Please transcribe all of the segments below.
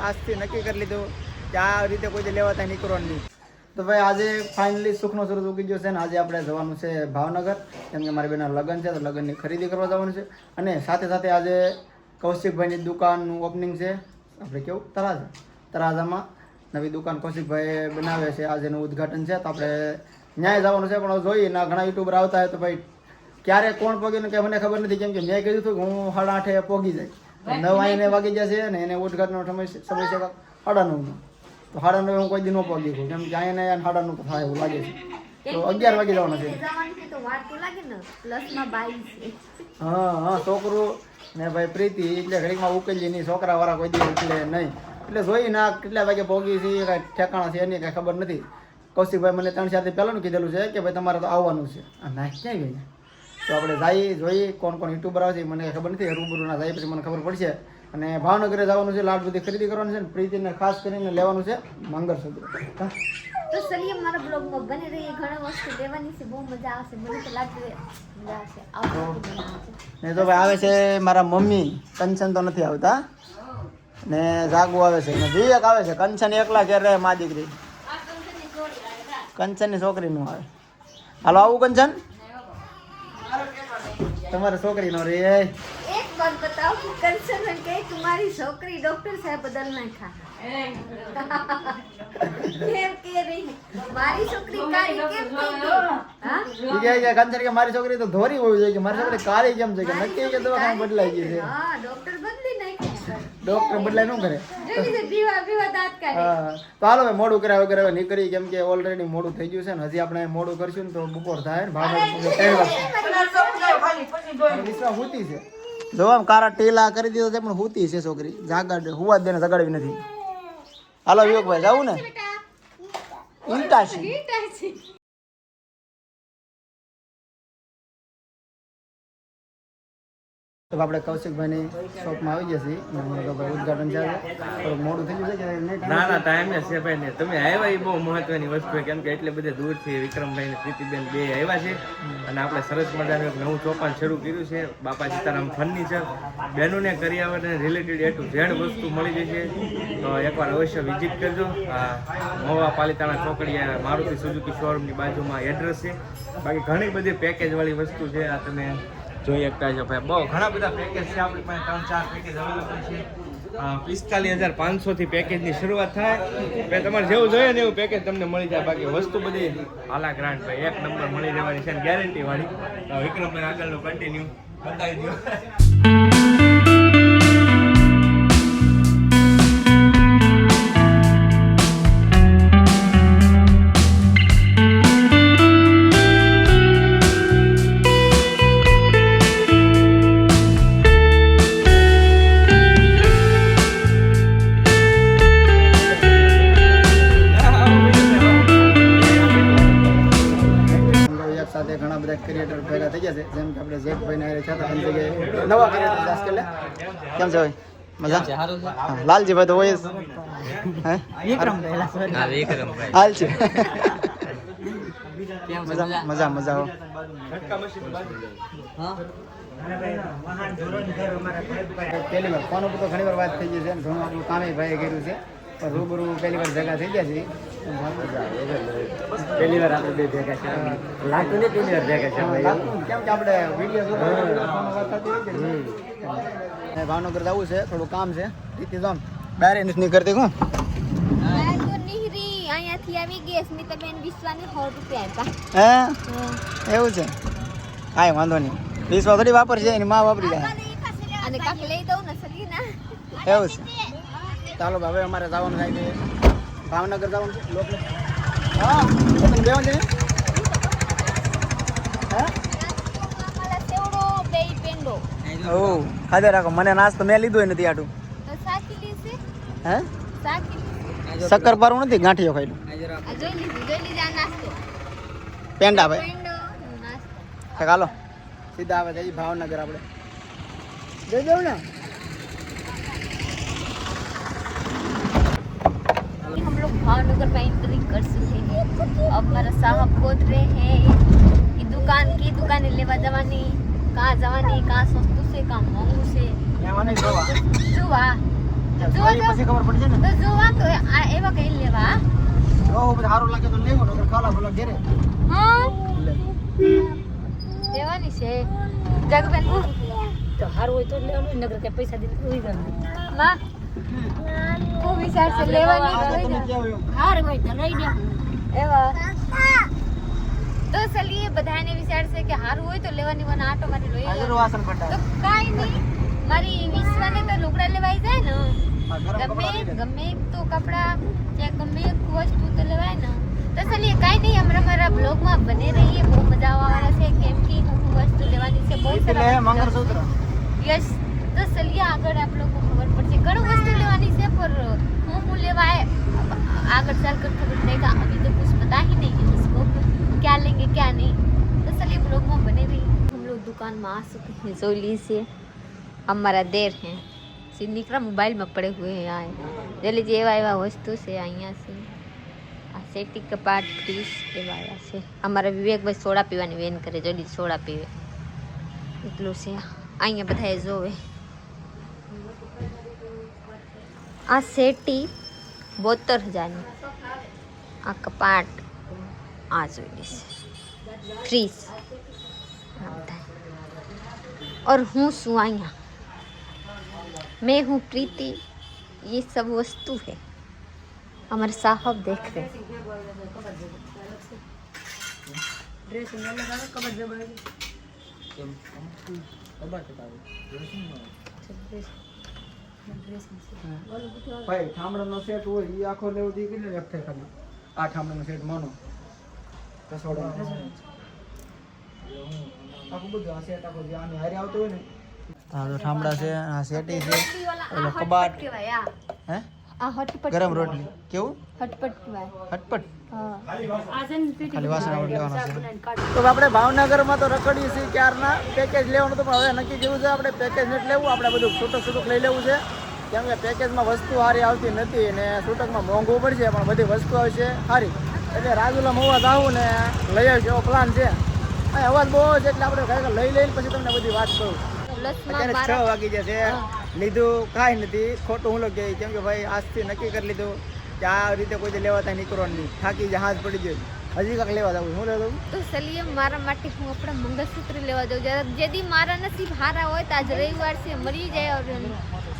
આજથી નક્કી કરી લીધું કે આ રીતે કોઈ લેવાતા નીકળવાનું નહીં. તો ભાઈ, આજે ફાઇનલી સુખનો સૂરજ ઉગી ગયો છે ને આજે આપણે જવાનું છે ભાવનગર. કેમ કે મારી બેના લગ્ન છે, તો લગ્નની ખરીદી કરવા જવાનું છે. અને સાથે સાથે આજે કૌશિકભાઈની દુકાનનું ઓપનિંગ છે. આપણે કેવું? તરાજા તરાજામાં નવી દુકાન કૌશિકભાઈ બનાવે છે. આજે એનું ઉદ્ઘાટન છે. તો આપણે ન્યાય જવાનું છે, પણ જોઈએ ના ઘણા યુટ્યુબર આવતા હોય તો ભાઈ, ક્યારે કોણ પગે કે મને ખબર નથી. કેમ કે મેં કીધું હતું કે હું સાડા આઠે પોગી જાય. નવ ને વાગી જશે ને એને ઉદ્ઘાટનનો સમય સમય છે સાડા નવનો. તો સાડા નવે હું કોઈ દી ન પહોંચી શકું કેમ કે અહીંયા ને સાડા નવ થાય એવું લાગે છે. તો અગિયાર વાગે જવાનું છે. ને હા હા છોકરું ને ભાઈ પ્રીતિ એટલે ઘડીકમાં ઉકેલી નહીં છોકરા વાળા કોઈ દી એટલે નહીં. એટલે જોઈ ના કેટલા વાગે પોગી છે કાંઈ ઠેકાણા છે એની કાંઈ ખબર નથી. કૌશિકભાઈ મને ત્રણ ચાર પહેલાંનું કીધેલું છે કે ભાઈ તમારે તો આવવાનું છે. આ નાખ ક્યાં ગઈ? તો આપણે જઈએ જોઈએ કોણ કોણ યુટ્યુબર આવે છે મને ખબર નથી રૂબરૂના જાય પછી મને ખબર પડશે. અને ભાવનગરે જવાનું છે લાડ બધી ખરીદી કરવાની છે ને પ્રીતિને ખાસ કરીને લેવાનું છે મંગળસૂત્ર સુધી તો ચલીએ મારા બ્લોગમાં બને રહીએ ઘણી વસ્તુ લેવાની છે બહુ મજા આવશે. મને તો લાગે મજા આવશે. આવશે બનાવશે ને તો ભાઈ આવે છે મારા મમ્મી કંચન તો નથી આવતા. ને જાગુ આવે છે ને વિવેક આવે છે કંચન એકલા ઘેર રહે મા દીકરી. કંચનની છોકરીનું આવે. હાલો આવું કંચન તમારા છોકરી નો રે એક વાત બતાવ કન્સર્ન કે તમારી છોકરી ડોક્ટર સાહેબ બદલ નાખા મારી છોકરી મારી છોકરી તો ધોરી હોવી જોઈએ કે મારી છોકરી કાળી કેમ છે કે નક્કી કે દવાખાનું બદલાઈ ગઈ છે. ડોક્ટર બદલી ડોક્ટર બદલાય શું કરે. તો હાલો ભાઈ મોડું કર્યા વગર હવે નીકળી કેમ કે ઓલરેડી મોડું થઈ ગયું છે ને હજી આપણે મોડું કરશું ને તો બપોર થાય ને વિશ્વા હુતી છે. જો આમ કારા ટેલા કરી દીધો છે પણ હુતી છે છોકરી. જાગાડ હુવા દેને જગાડવી નથી. હાલો વિવેકભાઈ જાવું ને? ઈંટા તો આપણે કૌશિકભાઈની શોપમાં આવી જશે. ઉદઘાટન આજે. મોડું થઈ ગયું છે ના ના ટાઈમ ને છે ભાઈ ને. તમે આવ્યા એ બહુ મહત્વની વસ્તુ છે. કેમ કે એટલે બધે દૂરથી વિક્રમભાઈ ને પ્રીતિબેન બે આવ્યા છે. અને આપણે સરસ મજાનું એક નવું ચોપાન શરૂ કર્યું છે. બાપા સીતારામ ફર્નિચર બહેનોને કરિયાવર રિલેટેડ એ ટુ ઝેડ વસ્તુ મળી જશે તો એકવાર અવશ્ય વિઝિટ કરજો. આ મવા પાલિતાણા ચોકડીયા મારુતિ સુઝુકી શોરૂમની બાજુમાં એડ્રેસ છે. બાકી ઘણી બધી પેકેજવાળી વસ્તુ છે. આ તમે જોઈ શકતા છો ભાઈ. બહુ ઘણા બધા પેકેજ છે. આપણી પાસે ત્રણ, ચાર પેકેજ અવેલેબલ છે. પિસ્તાલીસ હજાર પાંચસો થી પેકેજની શરૂઆત થાય. ભાઈ, તમારે જેવું જોઈએ ને એવું પેકેજ તમને મળી જાય. બાકી વસ્તુ બધી આલા ગ્રાન્ડ ભાઈ. એક નંબર મળી જવાની છે ગેરંટી વાળી. વિક્રમભાઈ આગળનું કન્ટિન્યુ બતાવી દો ક્રિએટર ભેગા થઈ ગયા છે. જેમ કે આપણે જેકભાઈ ને છે એમ જગ્યાએ નવા ક્રિએટર ખાસ કે લે. કેમ છે ભાઈ? મજા? લાલજીભાઈ તો હોય હે? હાલ છે. મજા મજા? મજા હો. પહેલી વાર ફોન ઉપર તો ઘણી વાર વાત થઈ ગઈ છે અને ઘણું આપણું કામે ભાઈએ કર્યું છે. પણ રૂબરૂ પહેલી વાર ભેગા થઈ ગયા છે પહેલી વાર આપણે બે ભેગા છે. લાગતું નહીં પહેલી વાર ભેગા છે કેમ કે આપણે વીડિયો નહીં? ભાવનગર જવું છે થોડું કામ છે. ટીકી જામ. ડાયરેક્ટ નથી નીકળતી કોણ? આ તો અહીંયાથી આવી ગઈ સ્મિતાબેન વિશ્વાને સો રૂપિયા આપ્યા. હે? એવું છે? કાંઈ વાંધો નહીં. વિશ્વા થોડી વાપરશે એની માં વાપરી જાય. અને કાક લઈ દઉં ને સલી ના એવું છે. ચાલો હવે અમારે જવાનું થાય છે. ભાવનગર જવાનું છે લોકો હા તમે બેવાનું છે ખાધે રાખો. મને નાસ્તો મેં લીધો નથી આટું. હે? શક્કર પારું નથી ગાંઠિયો નાસ્તો પેંડા ભાઈ. ચાલો સીધા આવે ભાવનગર આપણે. જઈ જવું ને. भावनगर में एंट्री कर चुके हैं अब मेरा साहब खोद रहे हैं कि दुकान की दुकान लेवा जवानी कहाँ जवानी कहाँ सस्तु से कहाँ महंगू से એમાં નહીં જોવા જોવા જો જોઈએ જો પછી ખબર પડશે ને તો જોવા તો આ એવા કઈ લેવા જો પછી સારું લાગે તો લેવું નકર ખાલા ભલા ઘેરે હા લે. લેવાની છે જગબેન હું તો હારું હોય તો જ લેવાનું નગર કે પૈસા દીધું કોઈ ગમે માં હું વિચાર છે લેવાની આ તો. હારું લઈ દે એવા. તો ચલીએ બધાને વિચાર છે કે હારું હોય તો લેવાની મને આટો મારી લઈ વાસણ. તો કાઈ નહીં મારી વિશ્વાને તો લુગડા લેવાઈ જાય ને. ગમે. ગમે એક તો કપડા કે ગમે એક વસ્તુ તો લેવાય ને. તો ચલીએ કાઈ નહીં હમણાં મારા બ્લોગમાં બને રહીએ બહુ મજા આવવાના છે કેમ કે હું વસ્તુ લેવાની છે બહુ સરસ મંગળસૂત્ર. યસ તો ચલીએ આગળ આપ લોકો ઘણું વસ્તુ લેવાની છે પર હું હું લેવા है अब आगे चल कर खबर पड़ेगा अभी तो कुछ पता ही नहीं है उसको क्या लेंगे क्या नहीं तो चलिए ब्लॉग में बने रहिए हम लोग दुकान में आ चुके हैं जोली से हमारा देर है सिंधिकरा मोबाइल में पड़े हुए हैं आए जल्दी જે એવા એવા વસ્તુ છે અહીંયા છે આ સેટી કપાટ ફ્રીજ એવા આવ્યા છે અમારા વિવેકભાઈ સોડા પીવાની વેન કરે જલ્દી સોડા પીવે એટલું છે અહીંયા બધાએ જોવે આ સેટી બોતેર હજારની આ કપાટ આ જોઈ છે ફ્રીજ આ બધા और હું શું અહીંયા मैं हूँ प्रीति ये सब वस्तु है हमारे साहब देख रहे हैं ભાઈ ઠામડાનો સેટ હોય એ આખો લેવો દી કેટલી એક થાય ખાલી. આ ઠામડાનો સેટ માનો. રસોડાનો. આખું બધું આ સેટ આખો જે આની હારે આવતો હોય ને. હા તો ઠામડા છે આ સેટી છે. ઓલો કબાટ. કહેવાય હે? આ હટપટ ગરમ રોટલી. કેવું? હટપટ છે ખાલી વાસણ છે તો આપણે ભાવનગરમાં તો રખડીએ છીએ ક્યારના? પેકેજ લેવાનું તો પણ હવે નક્કી કેવું છે. આપણે પેકેજ નથી લેવું આપણે બધું છૂટક છૂટક લઈ લેવું છે. કેમ કે પેકેજમાં વસ્તુ સારી આવતી નથી અને છૂટકમાં મોંઘું પડશે પણ બધી વસ્તુ આવશે સારી એટલે રાજુલા મોવા જાવું ને લઈ આવી એવો પ્લાન છે અવાજ બહુ છે એટલે આપણે ખરેખર લઈ લઈને પછી તમને બધી વાત કરું અત્યારે છ વાગી જશે લીધું કાંઈ નથી. ખોટું હું લગે કેમ કે ભાઈ આજથી નક્કી કરી લીધું કે આ રીતે કોઈ લેવા ત્યાં નીકળવાનું નહીં. થાકી જહાજ પડી ગયો. હજી કાંક લેવા જાવ હું લેવું તો સલીએ મારા માટે હું આપણા મંગળસૂત્ર લેવા જાઉં. જ્યારે જે મારા નસીબ હારા હોય તો આજ રવિવાર છે મરી જાય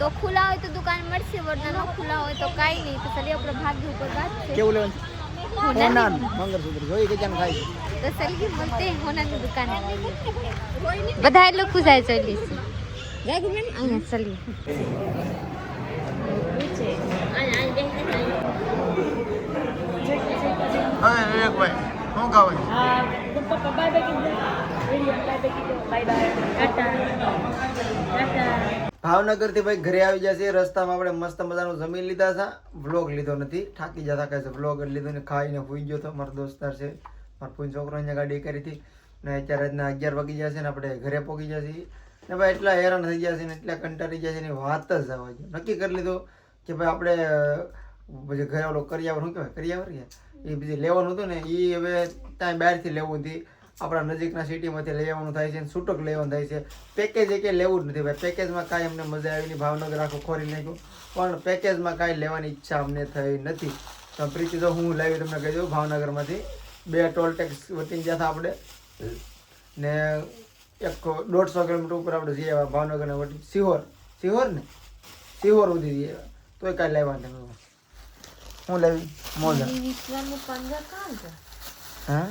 તો ખુલ્લા હોય તો દુકાન મળશે વરના ન ખુલ્લા હોય તો કાંઈ નહીં. તો સલી આપણે ભાગ્ય ઉપર વાત કેવું લેવાનું? હોનાન મંગળસૂત્ર. જોઈ કે કેમ તો સલી મળતે હોનાની દુકાન. બધા લોકો જાય ચલી અહીંયા ચલીએ હા વિવેકભાઈ શું ખાવ ભાવનગરથી ભાઈ ઘરે આવી જશે. રસ્તામાં આપણે મસ્ત મજાનું જમીન લીધા હતા વ્લોગ લીધો નથી. થાકી જતા કહે છે વ્લોગ લીધો ને ખાઈને ફૂઈ ગયો તો મારો દોસ્તાર છે. મારો પૂન છોકરો અહીંયા ગાડી કરી હતી. ને અત્યારે રાતના અગિયાર વાગી જશે ને આપણે ઘરે પહોંચી જશે. ને ભાઈ એટલા હેરાન થઈ ગયા છે ને, એટલા કંટાળી ગયા છે ને વાત જ જવા ગયો નક્કી કરી લીધું કે ભાઈ આપણે પછી ઘરે ઓલો કરિયાવર, શું કહેવાય, કરિયાવર કે? એ બીજું લેવાનું હતું ને, એ હવે ત્યાં બહારથી લેવું હતી. આપણા નજીકના સિટીમાંથી લઈ આવવાનું થાય છે છૂટક લેવાનું થાય છે. પેકેજ કંઈ લેવું જ નથી ભાઈ. પેકેજમાં કાંઈ અમને મજા આવી નહીં. ભાવનગર આખું ખોરી નાખ્યું. પણ પેકેજમાં કાંઈ લેવાની ઈચ્છા અમને થઈ નથી. તો પ્રીતિ તો હું લાવી તમને કહી દઉં, ભાવનગરમાંથી બે ટોલ ટેક્સ વટીને ગયા હતા આપણે. ને એક દોઢસો કિલોમીટર ઉપર આપણે જઈએ આવ્યા ભાવનગરના વટી સિહોર. સિહોર ને સિહોર સુધી જઈએ આવ્યા. તોય કાંઈ લેવા તમે હું લેવી મોજા. હા?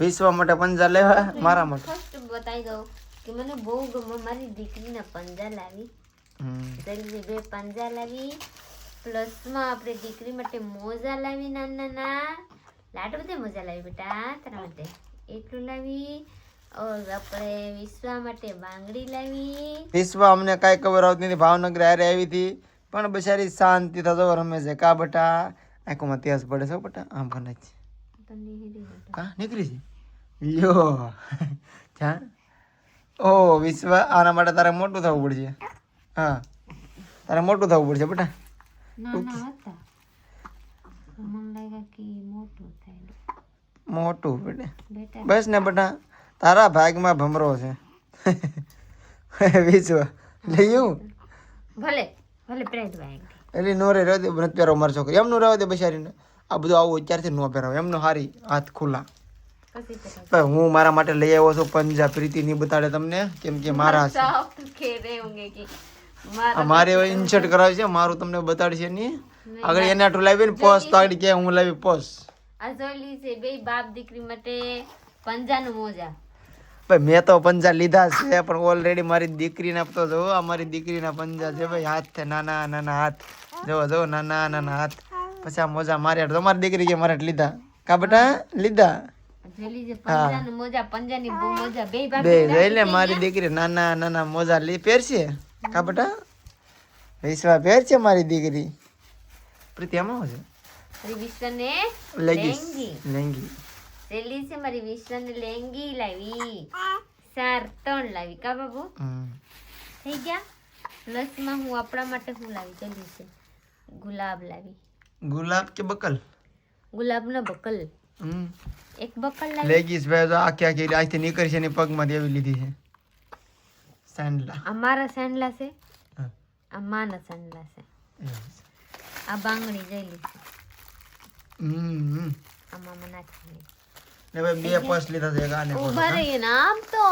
વિશ્વ માટે પંજા લેવા? મારા માટે? ફર્સ્ટ બતાવી દઉં કે મને બહુ ગમે મારી દીકરીના પંજા લાવી. બે પંજા લાવી પ્લસમાં આપણે દીકરી માટે મોજા લાવી નાના નાના લાડુ બધે મોજા લાવી બેટા તારા માટે. એટલું લાવી આપણે વિશ્વા માટે બાંગડી લાવી. વિશ્વ અમને કાંઈ ખબર આવતી નથી ભાવનગર હારે આવી હતી. પણ બિચારી શાંતિ થતો રમે છે કા બટા? આંખોમાં ત્યાસ પડે છે બટા આમ તને હેરી કા? નીકળી છે? લ્યો. ક્યાં ઓ વિશ્વ આના માટે તારે મોટું થવું પડશે. હા. તારે મોટું થવું પડશે બટા. ના ના હતા. મને લાગ્યા કે મોટું થાય. મોટું બેટા. બસ ને બેટા તારા ભાગમાં ભમરો છે. બીજું લઈયું? ભલે ભલે પ્રેટ ભાઈ. એટલે નો રે રહ્યો નત પહેરો મારી છોકરી. એમનું રહ્યો દે બિચારીને આ બધું આવું અત્યારથી નો પહેરાવ. એમનો હારી હાથ ખુલ્લા. હું મારા માટે લઈ આવ્યો છું પંજા પ્રીતિ નહીં બતાડે તમને કેમ કે મારા મારે ઇન્સર્ટ કરાવી છે મારું તમને બતાડશે નહીં. આગળ એને આટલું લાવીને પોસ્ટ આગળ કે હું લાવી પોસ્ટ આ જોઈ લીજે બે બાપ દીકરી માટે પંજાનું મોજા. ભાઈ મેં તો પંજા લીધા છે પણ ઓલરેડી મારી દીકરીને તો જો અમારી મારી દીકરીના પંજા છે ભાઈ હાથ છે નાના નાના હાથ. જો જો નાના નાના હાથ. પછી આ મોજા મારે તો મારી દીકરી કે મારે લીધા? કા બેટા? લીધા? મારી દીકરી નાના નાના મોજા લી પહેરશે? કા બેટા? વિશ્વા પહેરશે મારી દીકરી? પ્રીતિ આમાં શું છે લેગીસ લેંગી લેંગી રેલી છે મારી વિશ્વને લેંગી લાવી ચાર ત્રણ લાવી કા બાબુ. થઈ ગયા પ્લસમાં હું આપણા માટે હું લાવી જલ્દી છે ગુલાબ લાવી ગુલાબ કે બકલ ગુલાબનો બકલ હમ એક બકલ લાવી લેગીસ ભાઈ આખી આખી આજથી નીકળી છે ને પગમાંથી દેવી લીધી છે સેન્ડલા આ મારા સેન્ડલા છે હા. આ માના સેન્ડલા છે. આ બાંગણી જઈ લીધી હમ હમ. આમાં મને નાખવાની ને ભાઈ બે પર્સ લીધા છે એક ઊભા રહીએ ને આમ તો.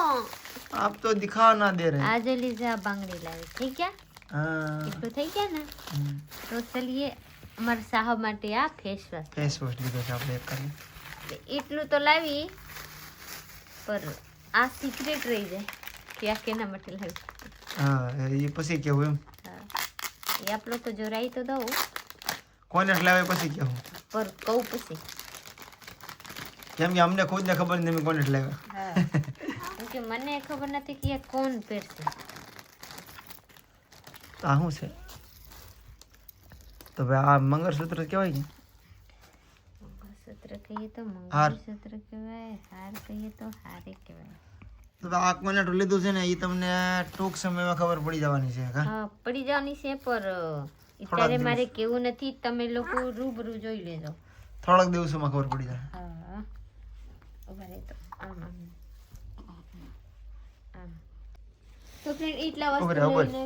આપ તો દિખાવા ના દે રહે. આજે લીધે આ લાવી. થઈ ગયા? હા. એટલું થઈ ગયા ને? તો ચલીએ. અમારા સાહબ માટે આ ફેસ વોશ ફેસ વોશ લીધો છે આપણે એક ખાલી. એટલું તો લાવી પર આ સિક્રેટ રહી જાય કે આ કેના માટે લાવી. હા એ પછી કેવું એમ? એ આપણો તો જો રાઈ તો દઉં. કોને લાવે પછી કેવું? પર કહું પછી. કેમ કે અમને ખુદ ને ખબર નથી કોને લાવ્યા કે? મને ખબર નથી કે કોણ પહેરશે. આ શું છે? તો ભાઈ આ મંગળસૂત્ર કહેવાય કે? મંગળસૂત્ર કહીએ તો. મંગળસૂત્ર કહેવાય હાર કહીએ તો હારે કહેવાય. તો આ કોને લીધું છે ને એ તમને ટૂંક સમયમાં ખબર પડી જવાની છે હા પડી જવાની છે પર અત્યારે મારે કેવું નથી તમે લોકો રૂબરૂ જોઈ લેજો. થોડાક દિવસોમાં ખબર પડી જાય. હા. ઊભા રહે તો. આમ આમ. આમ. તો ફ્રેન્ડ એટલા વસ્તુ. લઈને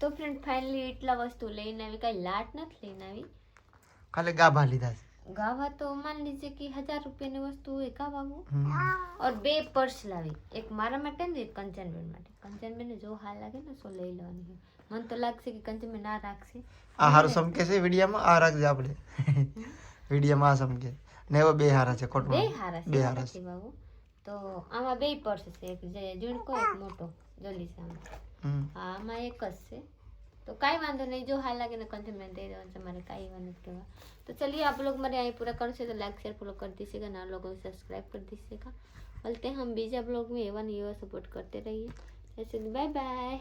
તો ફ્રેન્ડ ફાઇનલી એટલા વસ્તુ લઈને આવી. કઈ લાટ નથી લઈને આવી. ખાલી ગાભા લીધા છે. ગાવા તો માન લીજે કે હજાર રૂપિયાની વસ્તુ હોય બાબુ હમ. બે પર્સ લાવી. એક મારા માટે ને એક કંચનબેન માટે. કંચનબેન જો હાલ લાગે ને તો લઈ લેવાની મને તો લાગશે કે કંચનબેન ના રાખશે આ હારું સમકે છે વિડીયામાં આ રાખજે આપણે વિડીયામાં આ સમકે ને એવા બે હારા છે ખોટું બે નહીં. હારા બે છે હારા છે નથી બાબુ તો આમાં બે પર્સ છે એક જે ઝીણકો એક મોટો જલ્દી છે આમાં હમ. હા આમાં એક જ છે तो काई वांधो नहीं जो हाल लगे ना कंटेंट में दे दो हमारे काई वांधो नहीं कहेगा तो चलिए आप लोग मेरे यहाँ पूरा कर से तो लाइक शेयर फॉलो कर दीजिएगा ना लोगों को सब्सक्राइब कर दीजिएगा बोलते हैं हम बीजा ब्लॉग में एवन ये सपोर्ट करते रहिए ऐसे बाय बाय